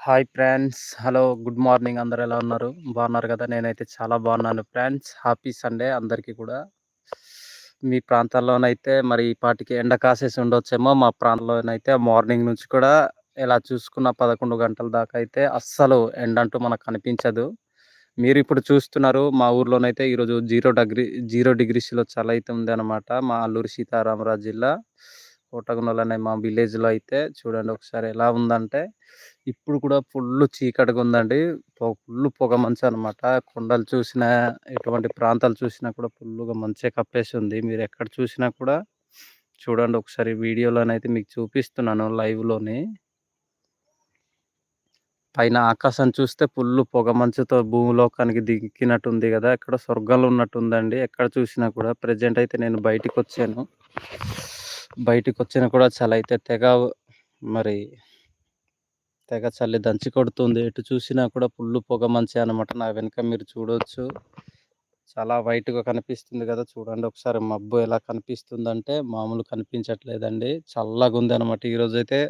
Hi friends. Hello. Good morning అందరు ఎలా ఉన్నారు? బాగున్నారు కదా! నేనైతే చాలా బాగున్నాను ఫ్రెండ్స్. హ్యాపీ సండే అందరికీ కూడా. మీ ప్రాంతాల్లోనైతే మరి ఈ పాటికి ఎండ కాసేసి ఉండొచ్చేమో. మా ప్రాంతంలోనైతే మార్నింగ్ నుంచి కూడా ఇలా చూసుకున్న 11 గంటల దాకా అయితే అస్సలు ఎండంటూ మనకు కనిపించదు. మీరు ఇప్పుడు చూస్తున్నారు మా ఊర్లోనైతే ఈరోజు జీరో డగ్రీ జీరో డిగ్రీస్‌లో చలి అయితే ఉందన్నమాట. మా అల్లూరి సీతారామరాజు జిల్లా కోటగున్నలు అనే మా విలేజ్‌లో అయితే చూడండి ఒకసారి ఎలా ఉందంటే, ఇప్పుడు కూడా ఫుల్లు చీకటిగా ఉందండి. పొ ఫుల్లు పొగ మంచు అనమాట. కొండలు చూసినా, ఎటువంటి ప్రాంతాలు చూసినా కూడా ఫుల్లుగా మంచే కప్పేసి ఉంది. మీరు ఎక్కడ చూసినా కూడా చూడండి ఒకసారి వీడియోలోనైతే మీకు చూపిస్తున్నాను లైవ్‌లోని. పైన ఆకాశం చూస్తే ఫుల్లు పొగ మంచుతో భూమిలోకానికి దిగినట్టుంది కదా ఎక్కడ స్వర్గంలో ఉన్నట్టుందండి. ఎక్కడ చూసినా కూడా. ప్రెజెంట్ అయితే నేను బయటకు బయటికొచ్చినా కూడా చలైతే తెగ మరి తెగ చల్లి దంచి కొడుతుంది. ఎటు చూసినా కూడా పుల్లు పొగ మంచి అనమాట. నా వెనక మీరు చూడొచ్చు. చాలా వైట్‌గా కనిపిస్తుంది కదా చూడండి ఒకసారి మబ్బు ఎలా కనిపిస్తుందంటే మామూలు కనిపించట్లేదండి. చల్లగా ఉంది అనమాట ఈరోజైతే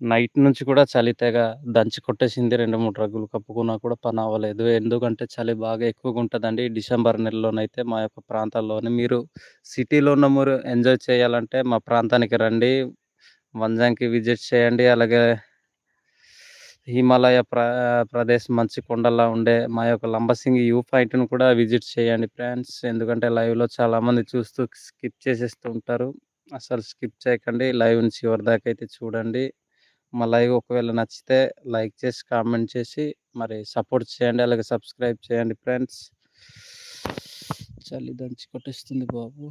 నైట్ నుంచి కూడా చలి తెగ దంచి కొట్టేసింది. 2, 3 రగ్గులు కప్పుకున్నా కూడా పని అవ్వలేదు ఎందుకంటే చలి బాగా ఎక్కువగా ఉంటుందండి డిసెంబర్ నెలలోనైతే మా యొక్క ప్రాంతాల్లోని. మీరు సిటీలో ఉన్న మీరు ఎంజాయ్ చేయాలంటే మా ప్రాంతానికి రండి. వంజాంకి విజిట్ చేయండి. అలాగే హిమాలయ ప్ర ప్రదేశ్ మంచి కొండలా ఉండే మా యొక్క లంబసింగి వ్యూ పాయింట్ను కూడా విజిట్ చేయండి ఫ్రెండ్స్. ఎందుకంటే లైవ్‌లో చాలామంది చూస్తూ స్కిప్ చేసేస్తూ ఉంటారు. అసలు స్కిప్ చేయకండి. లైవ్‌ని చివరి దాకా అయితే చూడండి. మా లైవ్ ఒకవేళ నచ్చితే లైక్ చేసి, కామెంట్ చేసి మరి సపోర్ట్ చేయండి. అలాగే సబ్స్క్రైబ్ చేయండి ఫ్రెండ్స్. చలి దంచి కొట్టేస్తుంది బాబు.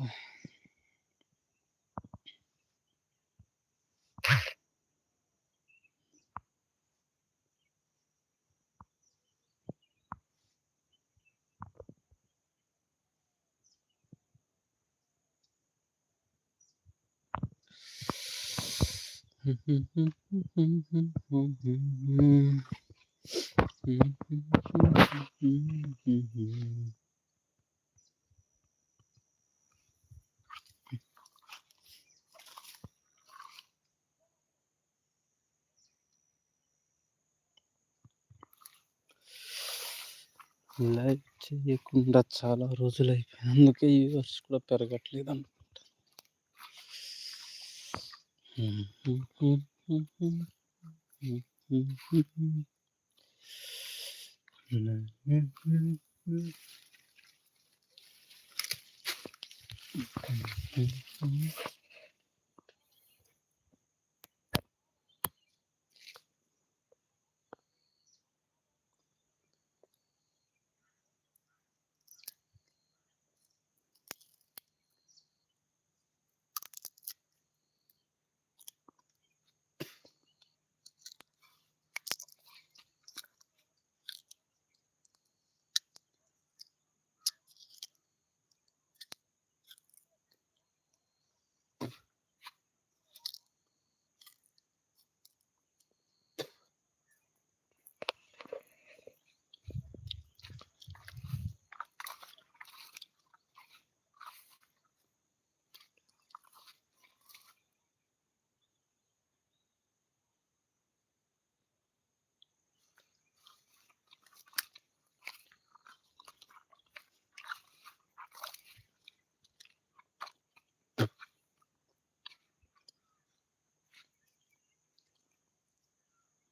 లైవ్ చేయకుండా చాలా రోజులైపోయింది. అందుకే వ్యూవర్స్ కూడా పెరగట్లేదు Mm-hmm.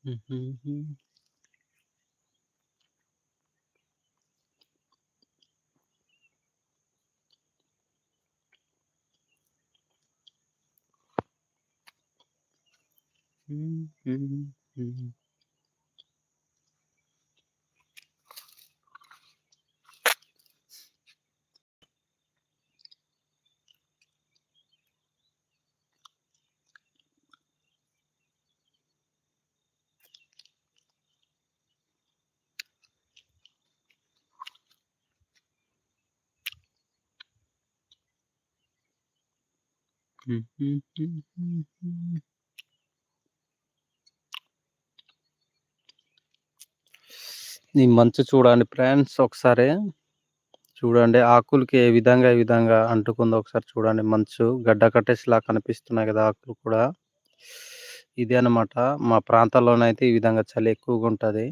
Mm-hmm. Mm-hmm. ఈ మంచు చూడండి ఫ్రెండ్స్ ఒకసారి. చూడండి ఆకులకి ఏ విధంగా, ఏ విధంగా అంటుకుందో ఒకసారి చూడండి మంచు. గడ్డ కట్టేసిలా కనిపిస్తున్నాయి కదా ఆకులు కూడా. ఇదే అన్నమాట. మా ప్రాంతాల్లోనైతే ఈ విధంగా చలి ఎక్కువగా ఉంటది.